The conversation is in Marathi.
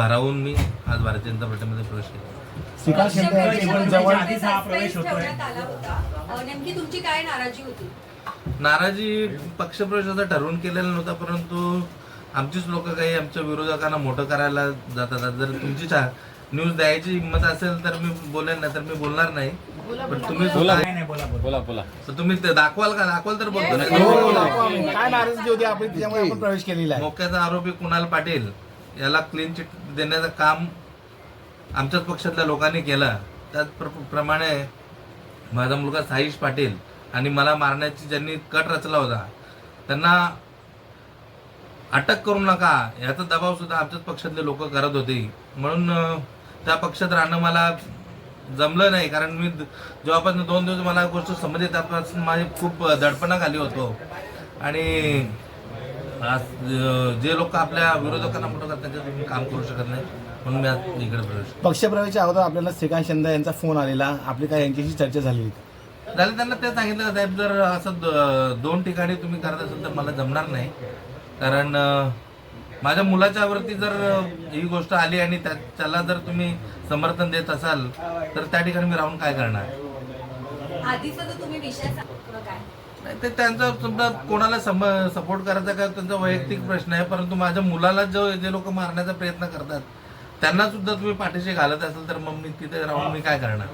भारावून मी आज भारतीय जनता पार्टीमध्ये प्रवेश केला. श्रीकांत शिंदे यांची पण जवळ आधीच हा प्रवेश Suspense होतोय. ठेवण्यात आला होता. अ, नेमकी तुमची काय नाराजी होती? नाराजी पक्षप्रवेशाचा ठरवून केलेला नव्हता परंतु आमचीच लोक काही आमच्या विरोधकांना मोठं करायला जातात. जर तुमची न्यूज द्यायची हिंमत असेल तर मी बोलेन नाही तर मी बोलणार नाही. पण तुम्ही नाही नाही बोला बोला. बोला तर तुम्ही ते दाखवाल का? दाखवाल तर बोलतो. हो, नाही दाखवा. काय नाराजगी होती आपली त्याच्यामुळे आपण प्रवेश केलेला आहे? मोक्याचा आरोपी कुणाल पाटील? याला क्लीन चिट देण्याचं काम आमच्याच पक्षातल्या लोकांनी केलं. त्याचप्रमाणे माझा मुलगा साईश पाटील आणि मला मारण्याची ज्यांनी कट रचला होता त्यांना अटक करू नका. याचा दबावसुद्धा आमच्याच पक्षातले लोक करत होते. म्हणून त्या पक्षात राहणं मला जमलं नाही. कारण मी जेव्हापासून दोन दिवस मला गोष्ट समजली त्यापासून माझी खूप दडपणा खाली होतो. आणि आज जे लोक आपल्या विरोधकांना मोठं करतात त्यांच्यात मी काम करू शकत नाही. म्हणून मी आज इकडे प्रवेश पक्षप्रवेशच्या अगोदर आपल्याला श्रीकांत शिंदे यांचा फोन आलेला. आपली काय यांच्याशी चर्चा झाली झालं त्यांना ते सांगितलं का, साहेब जर असं द- दोन ठिकाणी तुम्ही करत असाल तर मला जमणार नाही. कारण माझ्या मुलाच्या वरती जर ही गोष्ट आली आणि त्या- त्याला जर तुम्ही समर्थन देत असाल तर त्या ठिकाणी मी राहून काय करणार? आधीचा तुम्ही विषय काय? नाही, ते त्यांचा समजा कोणाला सपोर्ट करायचा का त्यांचा वैयक्तिक प्रश्न आहे परंतु माझ्या मुलाला जो जे लोक मारण्याचा प्रयत्न करतात त्यांना सुद्धा तुम्ही पाठीशी घालत असाल तर मग मी तिथे राहून मी काय करणार?